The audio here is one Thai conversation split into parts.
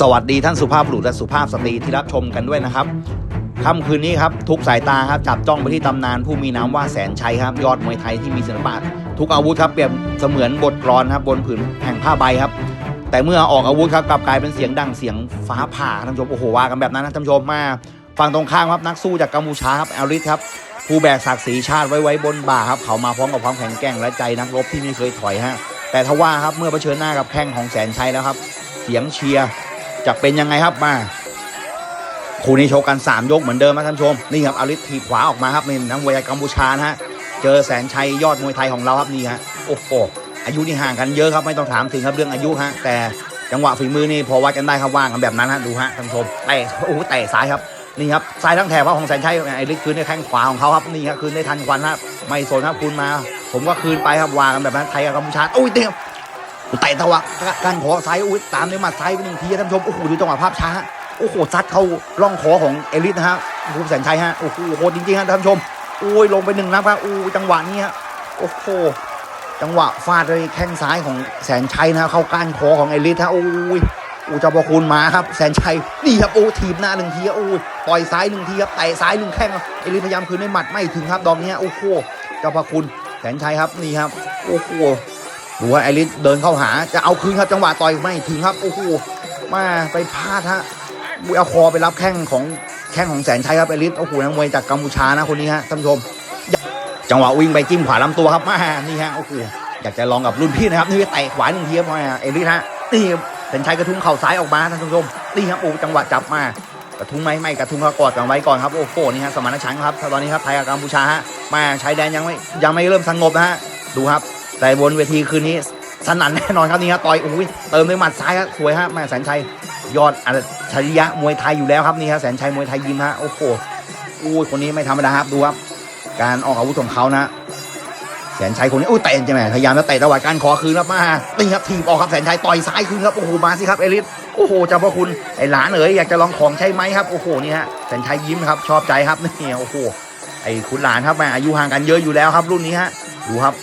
สวัสดีท่านสุภาพบุรุษและสุภาพสตรีที่รับชมกันด้วยนะครับค่ำคืนนี้ครับทุกสายตาครับจับจ้องไปที่ตำนานผู้มีนามว่าแสนชัยครับ ยอดมวยไทยที่มีศิลปะทุกอาวุธครับเปรียบเสมือนบทกลอนครับบนผืนแห่งผ้าใบครับ แต่เมื่อออกอาวุธครับกลับกลายเป็นเสียงดังเสียงฟ้าผ่าท่านผู้ชมโอ้โหว่ากันแบบนั้นนะท่านผู้ชมมาฝั่งตรงข้ามครับนักสู้จากกัมพูชาครับแอลริสครับผู้แบกศักดิ์ศรีชาติไว้ไว้บนบ่าครับเขามาพร้อมกับความแข็งแกร่งและใจนักรบที่ไม่เคยถอยฮะแต่ทว่าครับเมื่อเผชิญหน้ากับแข้งของแสนชัยแล้วครับ เสียงเชียร์ จะเป็นยังไงครับมาคู่นี้โชว์กัน3ยกเหมือนเดิมนะท่านชมนี่ครับอาริสทีบขวาออกมาครับนี่นักมวยกัมพูชานะฮะเจอแสนชัยยอดมวยไทยของเราครับนี่ฮะโอ้โหอายุนี่ห่างกันเยอะครับไม่ต้องถามถึงครับเรื่องอายุฮะแต่จังหวะฝีมือนี่พอวัดกันได้ครับว่างกันแบบนั้นฮะดูฮะท่านชมเตะโอ้โหเตะซ้ายครับนี่ครับซ้ายทั้งแถบว่าของแสนชัยไอ้ลิศคืนในแข้งขวาของเขาครับนี่ครับคืนได้ทันควันครับไม่สนครับคุณมา ผมก็คืนไปครับวางกันแบบนั้นไทยกับกัมพูชาโอ้ยเต็ม เตะตะวะการขอซ้ายอุ้ยตามด้วยหมัดซ้ายไปหนึ่งทีท่านผู้ชมโอ้โหดูจังหวะภาพช้าโอ้โหซัดเข้าร่องคอของเอลิสนะฮะภูมิแสนชัยฮะโอ้โหโหดจริงๆฮะท่านผู้ชมโอ้ยลงไปหนึ่งนับครับโอ้จังหวะนี้ฮะโอ้โหจังหวะฟาดเลยแข้งซ้ายของแสนชัยนะเข้าก้านคอของเอลิสฮะโอ้ยโอ้เจ้าพระคุณมาครับ แสนชัยนี่ครับโอ้ทีบหน้าหนึ่งทีโอ้ยต่อยซ้ายหนึ่งทีครับเตะซ้ายหนึ่งแข้งเอลิสพยายามคืนด้วยหมัดไม่ถึงครับดอกนี้โอ้โหเจ้าพระคุณแสนชัยครับนี่ครับโอ้โห ดูว่าไอริสเดินเข้าหาจะเอาคืนครับจังหวะต่อยไม่ถึงครับโอ้โหมาไปพลาดฮะอุ๊ยเอาคอไปรับแข้งของแข้งของแสนชัยครับไอริสโอ้โหนักมวยจากกัมพูชานะคนนี้ฮะท่านผู้ชม จังหวะวิ่งไปจิ้มขวาลำตัวครับมานี่ฮะโอ้โหอยากจะลองกับรุ่นพี่นะครับนี่เตะขวาหนึ่งทีครับมาไอริสฮะนี่แสนชัยกระทุ้งเข่าซ้ายออกมาท่านผู้ชมนี่ครับโอ้จังหวะจับมากระทุ้งไหมไม่กระทุ้งเขากอดกันไว้ก่อนครับโอ้โหนี่ฮะสมานฉันท์ครับตอนนี้ครับไทยกับกัมพูชาฮะมาชายแดนยังไม่ยังไม่เริ่มสงบนะฮะดูครับ แต่บนเวทีคืนนี้สนั่นแน่นอนครับนี่ครับต่อยอุ้ยเติมด้วยหมัดซ้ายครับสวยฮะแม่แสนชัยยอดอัจฉริยะมวยไทยอยู่แล้วครับนี่ครับแสนชัยมวยไทยยิมฮะโอ้โหอุ้ยคนนี้ไม่ธรรมดาครับดูครับการออกอาวุธของเขานะ แสนชัยคนนี้อุ้ยเตะใช่ไหมพยายามจะเตะตะวัดการขอคืนครับมานี่ครับทีบออกครับแสนชัยต่อยซ้ายคืนครับโอ้โหมาสิครับเอลิสโอ้โหเจ้าพ่อคุณไอ้หลานเอ๋ยอยากจะลองของใช่ไหมครับโอ้โหนี่ฮะแสนชัยยิ้มครับชอบใจครับนี่โอ้โหไอ้คุณหลานครับแม่อายุห่างกันเยอะอยู่แล้วครับรุ่นนี้ฮะดูครับ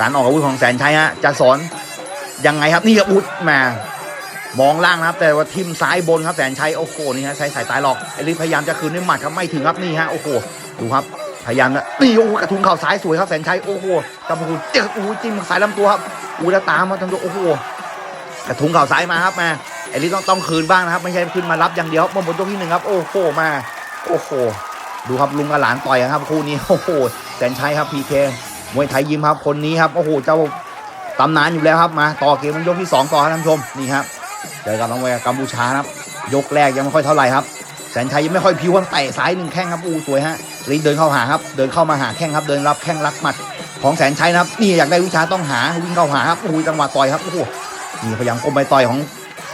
การออกอาวุธของแสนชัยฮะจะสอนยังไงครับนี่ครับอุดมามองล่างนะครับ แต่ว่าทิมซ้ายบนครับแสนชัยโอ้โหนี่ฮะใช้สายตายหลอกไอริพยายามจะคืนด้วยหมัดครับไม่ถึงครับนี่ฮะโอ้โหดูครับพยายามนะนี่โอ้โหกระทุ้งเข่าซ้ายสวยครับแสนชัยโอ้โหกำพูเจอโอ้โหจิ้มสายลำตัวครับอู้แล้วตามมาทั้งตัวโอ้โหกระทุ้งเข่าซ้ายมาครับมาไอริต้องต้องคืนบ้างนะครับ ไม่ใช่ขึ้นมารับอย่างเดียวครับบนยกที่หนึ่งครับ โอ้โหมา โอ้โหดูครับลุงกับหลานต่อยครับคู่นี้โอ้โหแสนชัยครับพีเค มวยไทยยิมครับคนนี้ครับโอ้โหเจ้าตำนานอยู่แล้วครับมาต่อเกมมันยกที่ 2 ต่อครับท่านผู้ชมนี่ครับเจอกับน้องมวยกัมพูชานะครับ ยกแรกยังไม่ค่อยเท่าไหร่ครับแสนชัยยังไม่ค่อยพิวครับเตะซ้ายหนึ่งแข้งครับอู้สวยฮะรีเดินเข้าหาครับเดินเข้ามาหาแข้งครับเดินรับแข้งรักหมัดของแสนชัยนะครับนี่อยากได้วิชาต้องหาวิ่งเข้าหาครับโอ้จังหวะต่อยครับโอ้โหนี่พยายามก้มไปต่อยของ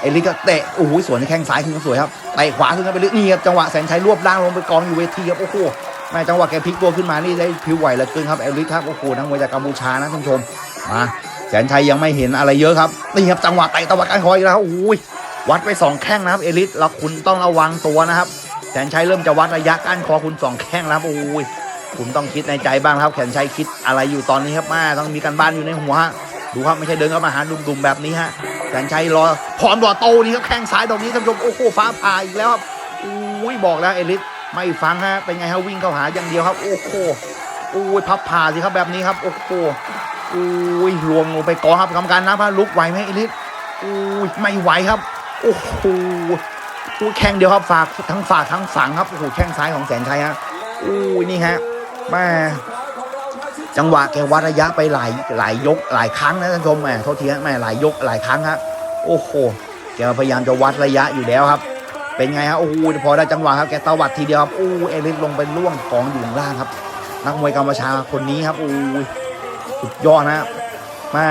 เอลิกก็เตะโอ้โหสวนในแข้งซ้ายขึ้นสวยครับเตะขวาขึ้นไปเรื่อยนี่ครับจังหวะแสนชัยรวบร่างลงไปกองอยู่เวทีครับโอ้โห แม่จังหวะแกพลิกตัวขึ้นมานี่ได้ผิวไหวเหลือเกินครับเอลิสครับโอ้โหนักมวยจากกัมพูชานะท่านผู้ชมมาแสนชัยยังไม่เห็นอะไรเยอะครับนี่ครับจังหวะไต่ตะวันกันคอยแล้วโอ้ยวัดไปสองแข้งนะครับเอลิสแล้วคุณต้องระวังตัวนะครับแสนชัยเริ่มจะวัดระยะก้านคอคุณสองแข้งแล้วครับโอ้ยคุณต้องคิดในใจบ้างครับแสนชัยคิดอะไรอยู่ตอนนี้ครับมาต้องมีการบ้านอยู่ในหัวฮะดูครับไม่ใช่เดินเข้ามาหาดุมๆแบบนี้ฮะแสนชัยรอพร้อมรอโตนี่ครับแข้งซ้ายตรงนี้ท่านผู้ชมโอ้โหฟ้าผ่าอีกแล้วครับโอ้ยบอกแล้วเอลิส ไม่ฟังฮะเป็นไงฮะวิ่งเข้าหาอย่างเดียวครับ โอ้โหโอ้ยพับผ่าสิครับแบบนี้ครับ โอ้โหโอ้ยลวงลงไปกอครับกรรมการนะพะลุกไหวไหมเอลิสโอ้ยไม่ไหวครับ โอ้โหโอ้ยแข้งเดียวครับฝากทั้งฝากทั้งฝังครับโอ้โหแข้งซ้ายของแสนชัยฮะโอ้ยนี่ฮะแม่จังหวะแกวัดระยะไปหลายหลายยกหลายครั้งนะท่านชมแม่โทษทีฮะแม่หลายยกหลายครั้งฮะโอ้โหแกพยายามจะวัดระยะอยู่แล้วครับ เป็นไงครับโอ้โหพอได้จังหวะครับแกตวัดทีเดียวครับโอ้เอลิสลงไปล่วงกองอยู่ข้างล่างครับ นักมวยกัมพูชาคนนี้ครับโอ้ยสุดยอดนะมา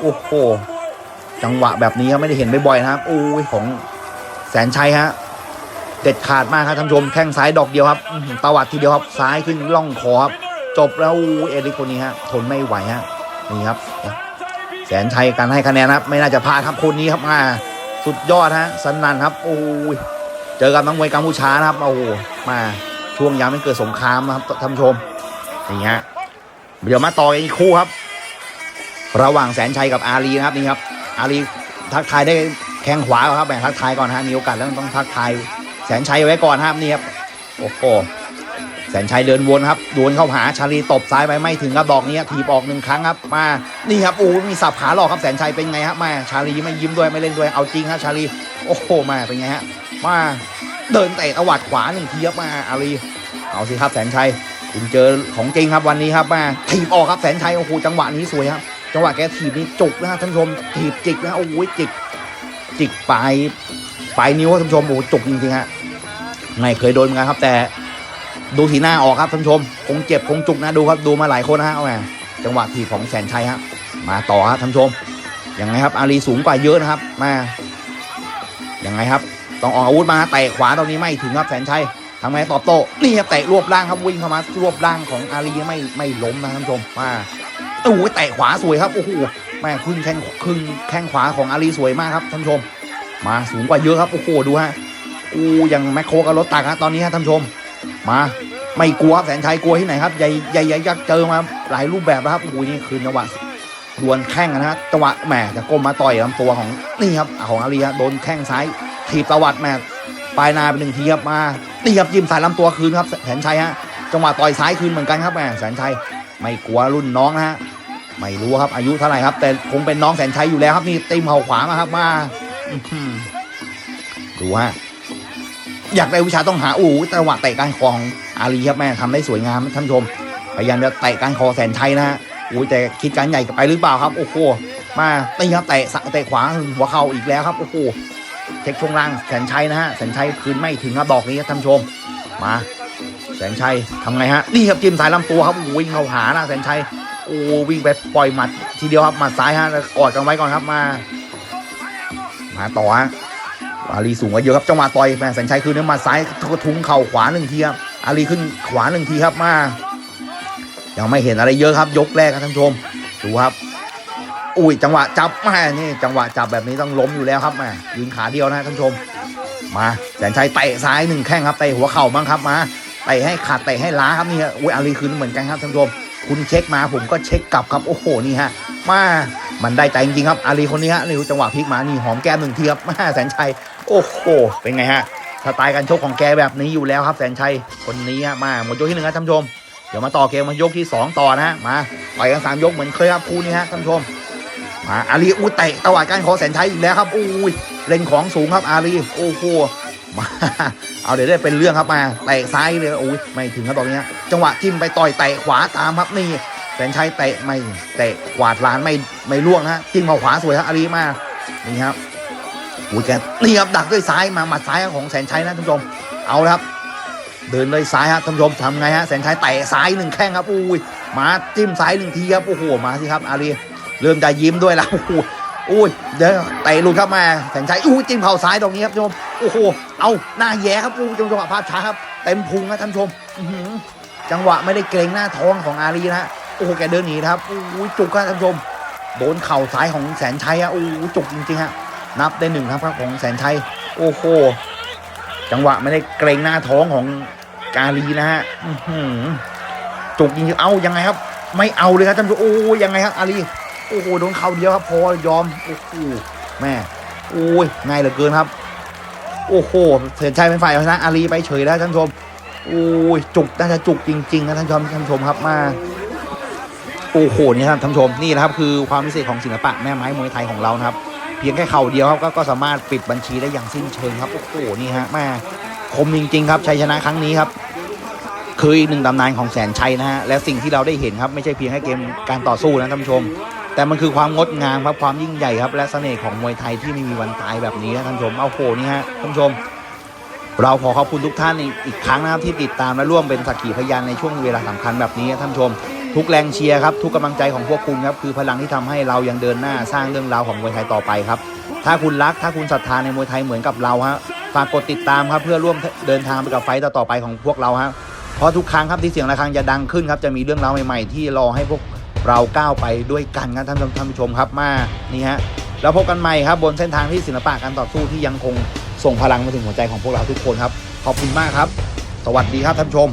โอ้โหจังหวะแบบนี้ครับไม่ได้เห็นบ่อยๆนะครับโอ้ยของแสนชัยฮะเด็ดขาดมากครับท่านผู้ชมแข้งซ้ายดอกเดียวครับตวัดทีเดียวครับซ้ายขึ้นล่องคอครับจบแล้วโอ้เอลิสคนนี้ฮะทนไม่ไหวฮะนี่ครับ แสนชัยการให้คะแนนครับ ไม่น่าจะพลาดครับคนนี้ครับมา สุดยอดฮะสนันครับโอ้ยเจอกับนักมวยกัมพูชานะครับโอ้โหมาช่วงยังไม่เกิดสงครามนะครับท่านผู้ชมนี่ฮะเดี๋ยวมาต่ออีกคู่ครับ ระหว่างแสนชัยกับอาลีนะครับนี่ครับ อาลีทักทายได้แข้งขวาครับแหมทักทายก่อนฮะมีโอกาสแล้วต้องทักทายแสนชัยไว้ก่อนครับนี่ครับโอ้โห สนชัยเดินวนครับดวนเข้าหาชาลีตบซ้ายไปไม่ถึงครับดอกนี้ถีบออกหนึ่งครั้งครับมานี่ครับโอ้มีสับขาหลอกครับแสนชัยเป็นไงฮะมาชาลีไม่ยิ้มด้วยไม่เล่นด้วยเอาจริงครับชาลีโอ้โหมาเป็นไงฮะมาเดินเตะตวัดขวาหนึ่งทีครับมาอาลีเอาสิครับแสนชัยคุณเจอของจริงครับวันนี้ครับมาถีบออกครับแสนชัยโอ้โหจังหวะนี้สวยครับจังหวะแกถีบนี่จุกนะฮะท่านผู้ชมถีบจิกนะฮะโอ้ยจิกจิกปลายปลายนิ้วท่านผู้ชมโอ้โหจุกจริงๆฮะไม่เคยโดนเหมือนกันครับแต่ ดูสีหน้าออกครับท่านผู้ชม คงเจ็บคงจุกนะดูครับดูมาหลายคนนะฮะเอาไงจังหวะถีบของแสนชัยฮะมาต่อครับท่านผู้ชมยังไงครับอารีสูงกว่าเยอะนะครับมายังไงครับ ต้องออกอาวุธมาเตะขวาตรงนี้ไม่ถึงครับแสนชัยทำไงตอบโต้นี่ครับเตะรวบร่างครับวิ่งเข้ามารวบร่างของอารีไม่ไม่ล้มนะท่านผู้ชมมาโอ้โหเตะขวาสวยครับโอ้โหแม่ครึ่งแข้งครึ่งแข้งขวาของอาลีสวยมากครับท่านผู้ชม มาสูงกว่าเยอะครับโอ้โหดูฮะอู้ยังแมคโครกับรถตักฮะตอนนี้ฮะท่านผู้ชม มาไม่กลัวแสนชัยกลัวที่ไหนครับใหญ่ใหญ่ใหญ่ยักษ์เจอมาหลายรูปแบบแล้วครับโอ้โหนี่คือจังหวะดวลแข้งนะฮะจังหวะแหมจะก้มมาต่อยลำตัวของนี่ครับของอาลีฮะโดนแข้งซ้ายถีบตวัดแหมปลายนาไปหนึ่งทีครับมานี่ครับยิ้มใส่ลำตัวคืนครับแสนชัยฮะจังหวะต่อยซ้ายคืนเหมือนกันครับแหมแสนชัยไม่กลัวรุ่นน้องนะฮะไม่รู้ครับอายุเท่าไหร่ครับ แต่คงเป็นน้องแสนชัยอยู่แล้วครับนี่ตีมเข่าขวามาครับมาดูฮะ อยากได้วิชาต้องหาอู้จังหวะเตะกานคอของอาลีครับแม่ทำได้สวยงามท่านชม พยายามจะเตะกานคอแสนชัยนะฮะอู้แต่คิดการใหญ่ไปหรือเปล่าครับ โอ้โหมาตีครับเตะสะเตะขวาหัวเข่าอีกแล้วครับโอ้โหเทคช่วงล่างแสนชัยนะฮะแสนชัยคืนไม่ถึงครับดอกนี้ครับท่านชมมาแสนชัยทำไงฮะนี่ครับจิ้มสายลำตัวครับวิ่งเข้าหานะแสนชัยโอ้วิ่งไปปล่อยหมัดทีเดียวครับหมัดซ้ายฮะแล้วกอดกันไว้ก่อนครับมา มาต่อฮะ อาลีสูงกว่าเยอะครับจังหวะต่อยแม่แสนชัยคืนนี้มัดซ้ายทุ้งเข่าขวาหนึ่งทีครับอาลีขึ้นขวาหนึ่งทีครับมายังไม่เห็นอะไรเยอะครับ ยกแรกครับท่านชมดูครับ อุ้ยจังหวะจับแม่นี่จังหวะจับแบบนี้ต้องล้มอยู่แล้วครับแม่ยืนขาเดียวนะท่านชม มาแสนชัยเตะซ้ายหนึ่งแข้งครับเตะหัวเข่าบ้างครับมาเตะให้ขาดเตะให้ล้าครับนี่ฮะอุ้ยอาลีคืนเหมือนกันครับท่านชม คุณเช็คมาผมก็เช็คกลับครับโอ้โหนี่ฮะมามันได้ใจจริงครับอาลีคนนี้ฮะนี่จังหวะพลิกมานี่หอมแก้มหนึ่งทีครับมาแสนชัย โอ้โห เป็นไงฮะสไตล์การชกของแกแบบนี้อยู่แล้วครับแสนชัย คนนี้ฮะมาหมดยกที่หนึ่งครับท่านผู้ชม เดี๋ยวมาต่อเกมมายกที่สองต่อนะฮะ มาต่อยกันสามยกเหมือนเคยครับคู่นี้ฮะท่านผู้ชม มาอาลีอูเตะตวาดการขอแสนชัยอีกแล้วครับอู้ยเล่นของสูงครับอาลีโอ้โหมาเอาเดี๋ยวได้เป็นเรื่องครับมาเตะซ้ายเลยโอ้ยไม่ถึงครับตอนนี้จังหวะจิ้มไปต่อยเตะขวาตามครับนี่แสนชัยเตะไม่เตะกวาดลานไม่ไม่ล่วงนะฮะจิ้มเข้าขวาสวยครับอาลีมานี่ครับ อ้ยแกนี่ครับดักด้วยซ้ายมาหมัดซ้ายของแสนชัยนะท่านผู้ชม เอาครับ เดินเลยซ้ายฮะท่านผู้ชมทำไงฮะแสนชัยเตะซ้ายหนึ่งแข้งครับอุ้ยมาจิ้มซ้ายหนึ่งทีครับโอ้โหมาสิครับอาลีเริ่มจะยิ้มด้วยแล้วโอ้โหอุ้ยเดี๋ยวเตะลุดครับมาแสนชัยอุ้ยจิ้มเข่าซ้ายตรงนี้ครับท่านผู้ชมโอ้โหเอาหน้าแย่ครับอู้จังหวะภาพช้าครับเต็มพุงนะท่านผู้ชมจังหวะไม่ได้เกรงหน้าท้องของอารีนะฮะโอ้โหแกเดินหนีครับโอ้ยจุกครับท่านผู้ชมโดนเข่าซ้ายของแสนชัยอะโอ้โหจุกจริงๆฮะ นับได้หนึ่งครับของแสนชัย โอ้โห จังหวะไม่ได้เกรงหน้าท้องของกาลีนะฮะอื้อหือจุกจริงๆเอายังไงครับ ไม่เอาเลยครับท่านผู้ชมโอ้ยยังไงครับอาลีโอ้โหโดนเข่าเดียวครับ พอยอมโอ้โหแม่โอ้ยง่ายเหลือเกินครับ โอ้โหเสียชัยเป็นฝ่ายเอาชนะอาลีไปเฉยแล้วท่านผู้ชมโอ้ยจุกน่าจะจุกจริงๆนะท่านผู้ชมท่านผู้ชมครับมาโอ้โหนี่ครับท่านผู้ชมนี่นะครับคือความพิเศษของศิลปะแม่ไม้มวยไทยของเรานะครับ เพียงแค่เข่าเดียวครับก็ก็สามารถปิดบัญชีได้อย่างสิ้นเชิงครับโอ้โหนี่ฮะแม่คมจริง ๆ ครับชัยชนะครั้งนี้ครับคืออีกหนึ่งตำนานของแสนชัยนะฮะและสิ่งที่เราได้เห็นครับไม่ใช่เพียงแค่เกมการต่อสู้นะท่านผู้ชม แต่มันคือความงดงามครับความยิ่งใหญ่ครับ และเสน่ห์ของมวยไทยที่ไม่มีวันตายแบบนี้ครับท่านผู้ชมเอาโหนี่ฮะท่านผู้ชม เราขอขอบคุณทุกท่านอีกครั้งนะครับที่ติดตามและร่วมเป็นสักขีพยานในช่วงเวลาสำคัญแบบนี้ครับท่านผู้ชม ทุกแรงเชียร์ครับ ทุกกำลังใจของพวกคุณครับ คือพลังที่ทำให้เรายังเดินหน้าสร้างเรื่องราวของมวยไทยต่อไปครับ ถ้าคุณรักถ้าคุณศรัทธาในมวยไทยเหมือนกับเราฮะฝากกดติดตามครับเพื่อร่วมเดินทางไปกับไฟต์ต่อไปของพวกเราฮะเพราะทุกครั้งครับที่เสียงะระฆังจะดังขึ้นครับจะมีเรื่องราวใหม่ๆ ที่รอให้พวกเราก้าวไปด้วยกันครับท่านท่านผู้ชมครับมานี่ฮะแล้วพบกันใหม่ครับบนเส้นทางที่ศิลปะการต่อสู้ที่ยังคงส่งพลังมาถึงหัวใจของพวกเราทุกคนครับขอบคุณมากครับ สวัสดีครับท่านผู้ชม